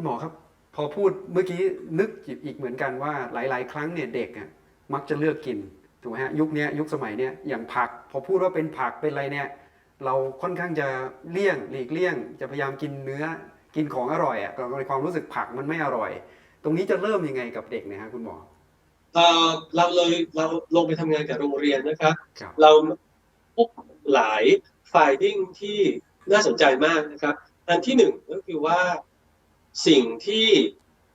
คุณหมอครับ พอพูดเมื่อกี้นึกอีกเหมือนกันว่าหลาย ๆ ครั้งเนี่ยเด็กอะมักจะเลือกกินถูกไหมฮะยุคเนี้ยยุคสมัยเนี้ยอย่างผัก พอพูดว่าเป็นผักเป็นอะไรเนี่ย เราค่อนข้างจะเลี่ยงหลีกเลี่ยง จะพยายามกินเนื้อกินของอร่อยอะในความรู้สึกผักมันไม่อร่อย ตรงนี้จะเริ่มยังไงกับเด็กเนะฮะคุณหมอเอ่อเราเลยเราลงไปทำงานกับโรงเรียนนะครับครับ เราพบหลายไฟดิ้งที่น่าสนใจมากนะครับ อันที่หนึ่งก็คือว่า สิ่งที่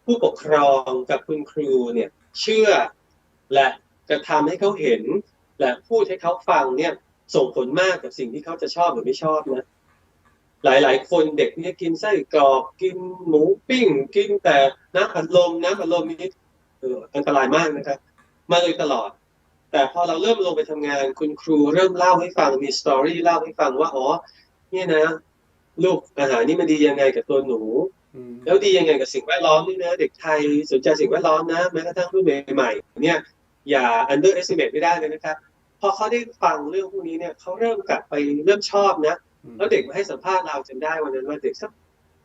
ผู้ปกครองกับคุณครูเนี่ยเชื่อ และกระทำให้เขาเห็น และพูดให้เขาฟังเนี่ยส่งผลมากกับสิ่งที่เขาจะชอบหรือไม่ชอบนะหลายๆ คนเด็กเนี่ยกินไส้กรอกกินหมูปิ้ง กินแต่น้ำอัดลมน้ำอัดลมนี่เอออันตรายมากนะครับ มาเลยตลอด แต่พอเราเริ่มลงไปทำงาน คุณครูเริ่มเล่าให้ฟังมีสตอรี่เล่าให้ฟังว่าอ๋อเนี่ยนะ ลูกอาหารนี่มันดียังไงกับตัวหนู แล้วดียังไงกับสิ่งแวดล้อมนี่นะเด็กไทยสนใจสิ่งแวดล้อมนะแม้กระทั่งรุ่นใหม่ๆเนี่ยอย่า underestimate ไม่ได้เลยนะครับพอเขาได้ฟังเรื่องพวกนี้เนี่ยเขาเริ่มกลับไปเริ่มชอบนะแล้วเด็กมาให้สัมภาษณ์เราจนได้วันนั้นว่าเด็กสัก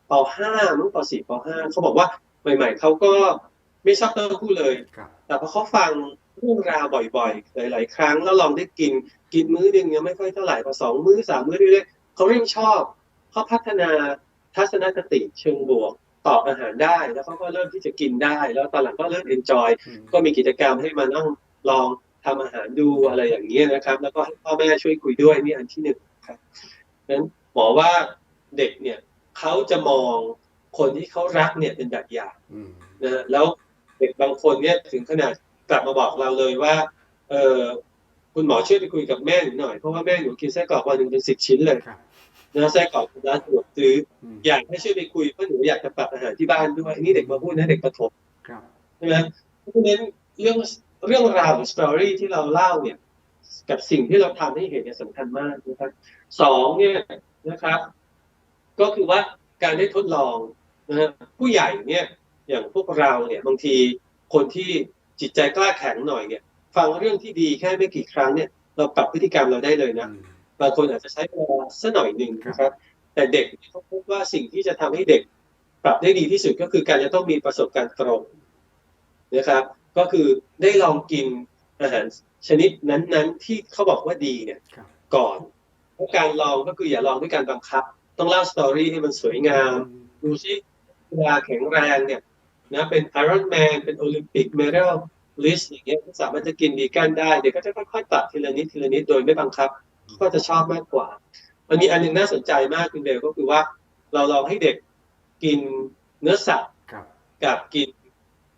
ป .5 มั้งป .4 ป .5 เขาบอกว่าใหม่ ๆเขาก็ไม่ชอบเต้าหู้เลยครับแต่พอเขาฟังเรื่องราวบ่อยๆ หลายๆ ครั้งแล้วลองได้กิน กินมื้อหนึงยังไม่ค่อยเท่าไหร่พอสองมื้อสามมื้อเรื่อยๆเขาเริ่มชอบเขาพัฒนา ทัศนคติเชิงบวกต่ออาหารได้ แล้วเขาก็เริ่มที่จะกินได้ แล้วตอนหลังก็เริ่มเอนจอยอืมก็มีกิจกรรมให้มานั่งลองทำอาหารดูอะไรอย่างนี้ยนะครับ แล้วก็ให้พ่อแม่ช่วยคุยด้วยนี่อันที่หนึ่งครับนั้นหมอว่าเด็กเนี่ยเขาจะมองคนที่เขารักเนี่ยเป็นแบบอย่างอืมนะฮะแล้วเด็กบางคนเนี่ยถึงขนาดกลับมาบอกเราเลยว่า เออคุณหมอช่วยไปคุยกับแม่หนูหน่อยเพราะว่าแม่หนูกินไส้กรอกวันหนึ่งเป็นสิบชิ้นเลยครับ นะไส้กรอกร้านสะดวกซื้ออืมอยากให้ช่วยไปคุยเพราะหนูอยากจะปรับอาหารที่บ้านด้วยนี่เด็กมาพูดนะเด็กประถมครับใช่ไหมเพราะฉะนั้นเรื่องเรื่องราวหรือสตอรี่ที่เราเล่าเนี่ย กับสิ่งที่เราทำให้เห็นเนี่ยสำคัญมากนะครับสองเนี่ยนะครับ ก็คือว่าการได้ทดลองนะฮะผู้ใหญ่เนี่ย อย่างพวกเราเนี่ยบางทีคนที่จิตใจกล้าแข็งหน่อยเนี่ย ฟังเรื่องที่ดีแค่ไม่กี่ครั้งเนี่ย เราปรับพฤติกรรมเราได้เลยนะอืม บางคนอาจจะใช้เวลาสักหน่อยหนึ่งนะครับ แต่เด็กเขาพบว่าสิ่งที่จะทำให้เด็กปรับได้ดีที่สุดก็คือการจะต้องมีประสบการณ์ตรงนะครับ ก็คือได้ลองกินอาหารชนิดนั้นๆ ที่เขาบอกว่าดีเนี่ยครับก่อนเพราะการลองก็คืออย่าลองด้วยการบังคับ ต้องเล่าสตอรี่ให้มันสวยงาม ดูซิเวลาแข็งแรงเนี่ยนะเป็นไอรอนแมนเป็นโอลิมปิกเมดัลลิสอย่างเงี้ยที่สามารถจะกินวีแกนได้ เด็กก็จะค่อยๆปรับทีละนิดทีละนิดโดยไม่บังคับ ก็จะชอบมากกว่า มันมีอันหนึงน่าสนใจมากคุณเบลก็คือว่า เราลองให้เด็กกินเนื้อสัตว์ครับกับกิน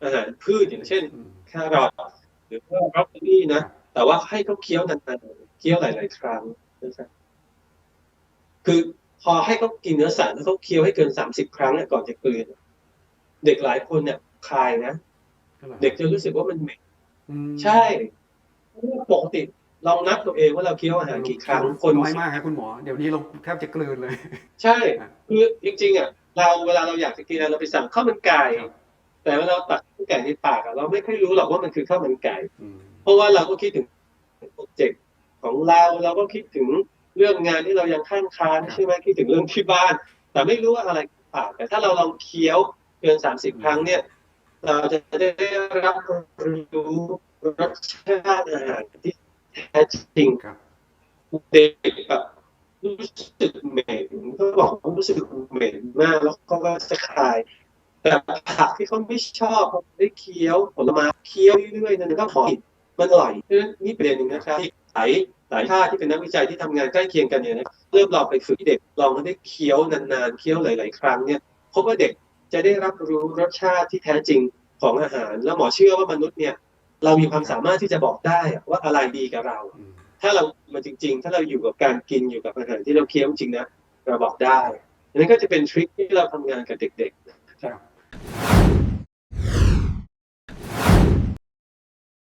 อาหารพืชอย่างเช่นอืมแครอทหรือว่าบรอกโคลีนะแต่ว่าให้เขาเคี้ยวนานๆเคี้ยวหลาย ๆ ครั้งนะครับคือพอให้เขากินเนื้อสัตว์แล้วเขาเคี้ยวให้เกินสามสิบครั้งเนี่ยก่อนจะกลืนเด็กหลายคนเนี่ยคลายนะ เด็กจะรู้สึกว่ามันเหม็นอืมใช่เพราะว่าปกติ ลองนับตัวเองว่าเราเคี้ยวอาหารกี่ครั้งคนน้อยมากครับคุณหมอ เดี๋ยวนี้เราแทบจะกลืนเลย ใช่คือจริงๆอะเราเวลาเราอยากจะกินอะไรเราไปสั่งข้าวมันไก่ครับแต่เวลาเราตักข้าวมันไก่ในปากอะเราไม่ค่อยรู้หรอกว่ามันคือข้าวมันไก่อืมเพราะว่าเราก็คิดถึงโปรเจกต์ของเราเราก็คิดถึงเรื่องงานที่เรายังข้างค้านใช่ไหมคิดถึงเรื่องที่บ้าน แต่ไม่รู้ว่าอะไรปากแต่ถ้าเราลองเคี้ยวเกินสามสิบครั้งเนี่ย เราจะได้รับรู้รสชาติอาหารที่ แท้จริงครับเด็กแบบรู้สึกเหม็นก็บอกว่ารู้สึกเหม็นมากแล้วเขาก็จะคาย แต่ผักที่เขาไม่ชอบเขาได้เคี้ยวผลไม้เคี้ยวเรื่อยๆนั่นก็หอมมันอร่อยเพราะฉะนั้นนี่ประเด็นหนึ่งนะครับที่หลายหลายชาติที่เป็นนักวิจัยที่ทำงานใกล้เคียงกันเนี่ยนะเริ่มลองไปฝึกให้เด็กลองให้ได้เคี้ยวนานๆเคี้ยวหลาย ๆ ครั้งเนี่ยพบว่าเด็กจะได้รับรู้รสชาติที่แท้จริงของอาหาร แล้วหมอเชื่อว่ามนุษย์เนี่ย เรามีความสามารถที่จะบอกได้ว่าอะไรดีกับเราอืมถ้าเรามาจริง ๆ ถ้าเราอยู่กับการกินอยู่กับอาหารที่เราเคี้ยวจริงนะเราบอกได้อันนั้นก็จะเป็นทริคที่เราทำงานกับเด็กๆ